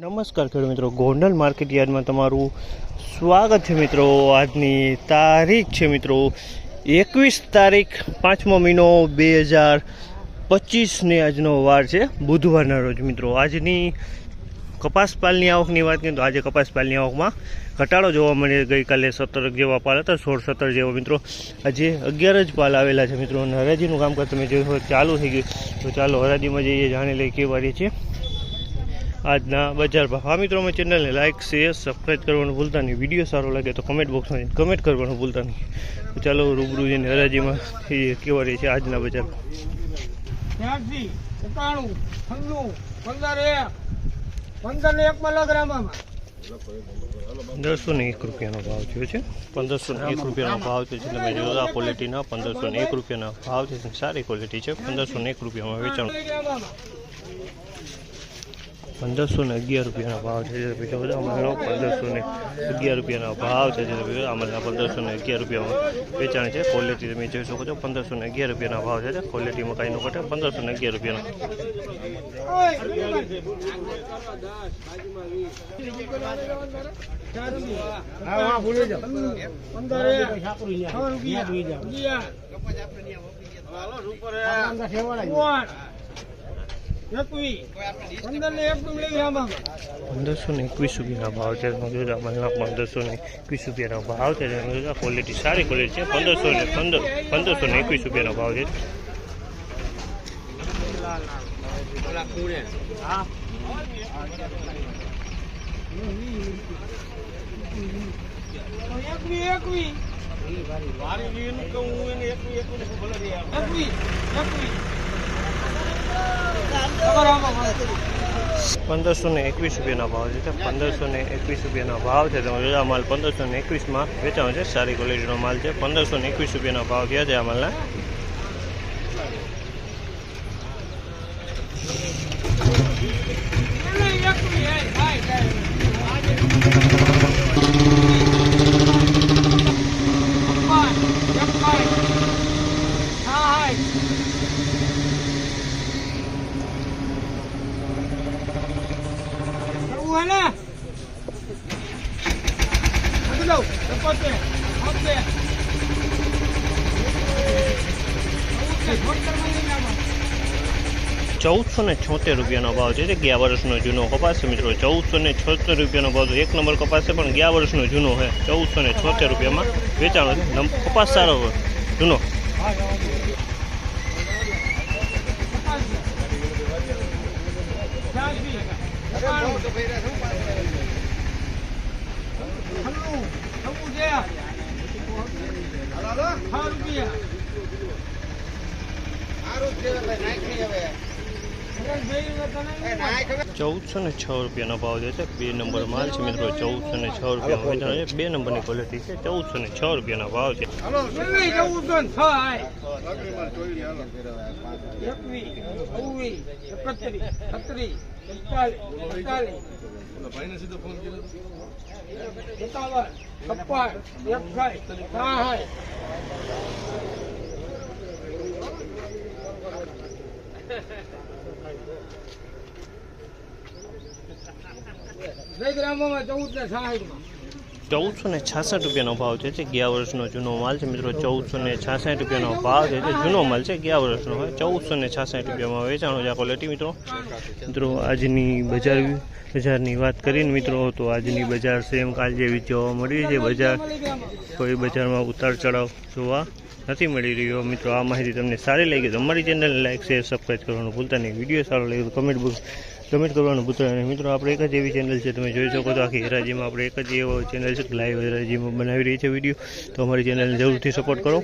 નમસ્કાર ખેડૂત મિત્રો. ગોંડલ માર્કેટ યાર્ડમાં તમારું સ્વાગત છે મિત્રો. આજની તારીખ છે મિત્રો એકવીસ તારીખ પાંચમો મહિનો બે હજાર પચીસને આજનો વાર છે બુધવારના રોજ મિત્રો. આજની કપાસ પાલની આવકની વાત કરીએ તો આજે કપાસ પાલની આવકમાં ઘટાડો જોવા મળે. ગઈકાલે સત્તર જેવા પાલ હતા, સોળ સત્તર જેવા મિત્રો. આજે અગિયાર જ પાલ આવેલા છે મિત્રો. અને હરાજીનું કામકાજ તમે જોયું ચાલુ થઈ ગયું. તો ચાલો હરાજીમાં જઈએ, જાણી લઈએ કેવા રહી છે આજના બજાર ભાવ. આ મિત્રો અમે ચેનલને લાઇક શેર સબસ્ક્રાઈબ કરવાનું ભૂલતા નહીં. વીડિયો સારો લાગે તો કમેન્ટ બોક્સમાં જઈને કમેન્ટ કરવાનું ભૂલતા નહીં. તો ચાલો રૂબરૂ જઈને હરાજીમાં એ કેવા રહી છે આજના બજાર ત્યાંથી એકાણું છન્નું પંદર એક પંદર ને એકમાં લગ પંદરસો ને એક રૂપિયાનો ભાવ થયો છે. પંદરસો ને એક રૂપિયાનો ભાવ થયો છે. તમે જોયો ક્વોલિટીના પંદરસો ને એક રૂપિયાના ભાવ છે. સારી ક્વોલિટી છે. પંદરસો ને એક રૂપિયામાં વેચાણ. પંદરસો ને અગિયાર રૂપિયાના ભાવ છે. જે બધા અમારો પંદરસો ને અગિયાર રૂપિયાના ભાવ છે. જે અમારા પંદરસો ને અગિયાર રૂપિયામાં વેચાણ છે. ક્વોલિટી તમે જોઈ શકો છો. પંદરસો ને અગિયાર રૂપિયાના ભાવ છે. ક્વોલિટીમાં કાંઈ નો ઘટે. પંદરસો ને અગિયાર રૂપિયાનો. હા પંદરસો ને એકવીસ રૂપિયાના ભાવ છે. જોજો અમારા પંદરસો ને એકવીસ રૂપિયાનો ભાવ છે. તમે ક્વોલિટી સારી ક્વોલિટી છે. પંદરસો ને પંદર પંદરસો ને એકવીસ રૂપિયાનો ભાવ છે. એકવી એકવી એકવી એકવીસ. પંદરસો ને એકવીસ રૂપિયાના ભાવ છે પંદરસો ને એકવીસ રૂપિયાના ભાવ છે. તમે જોયા માલ પંદરસો ને એકવીસમાં વેચાણો છે. સારી ક્વોલિટીનો માલ છે. પંદરસો ને એકવીસ રૂપિયાના ભાવ થયા છે આ માલના. ચૌદસો ને છોતેર રૂપિયાનો ભાવ છે. જે ગયા વર્ષનો જૂનો કપાસ છે મિત્રો. ચૌદસો ને છોતેર રૂપિયાનો ભાવ એક નંબર કપાસ છે પણ ગયા વર્ષનો જૂનો છે. ચૌદસો ને છોતેર રૂપિયામાં વેચાણો છે. નમ- કપાસ સારો નાખી જૂનો ચૌદસો ને છ રૂપિયાનો ભાવ જે છે બે નંબર માલ છે મિત્રો ચૌદસો ને છ રૂપિયાનો વેચાણ છે બે નંબરની ક્વોલિટી છે ચૌદસો ને છ રૂપિયાનો ભાવ છે ગ્રામમાં જ ને સાહીઠમાં ચૌદસો ને છાસઠ રૂપિયાનો ભાવ છે. જે ગયા વર્ષનો જૂનો માલ છે મિત્રો, ચૌદસો ને છાસઠ રૂપિયાનો ભાવ છે. જે જૂનો માલ છે, ગયા વર્ષનો હોય, ચૌદસો ને છાસઠ રૂપિયામાં વેચાણો છે આ ક્વોલિટી મિત્રો. મિત્રો, આજની બજાર બજારની વાત કરીને મિત્રો, તો આજની બજાર સેમ કાલ જેવી જોવા મળી છે. બજાર, કોઈ બજારમાં ઉતાર ચઢાવ જોવા નથી મળી રહ્યો. મિત્રો, આ માહિતી તમને સારી લાગી તો અમારી ચેનલને લાઈક શેર સબસ્ક્રાઈબ કરવાનું ભૂલતા નહીં. વીડિયો સારો લાગ્યો તો કમેન્ટ બોક્સ કમેન્ટ કરવાનું ભૂલતા નહીં મિત્રો, આપણે એક જ એવી ચેનલ છે, તમે જોઈ શકો છો, આખી હેરાજીમાં આપણે એક જ એવો ચેનલ છે લાઈવ હેરાજીમાં બનાવી રહી છે વીડિયો તો અમારી ચેનલને જરૂરથી સપોર્ટ કરો.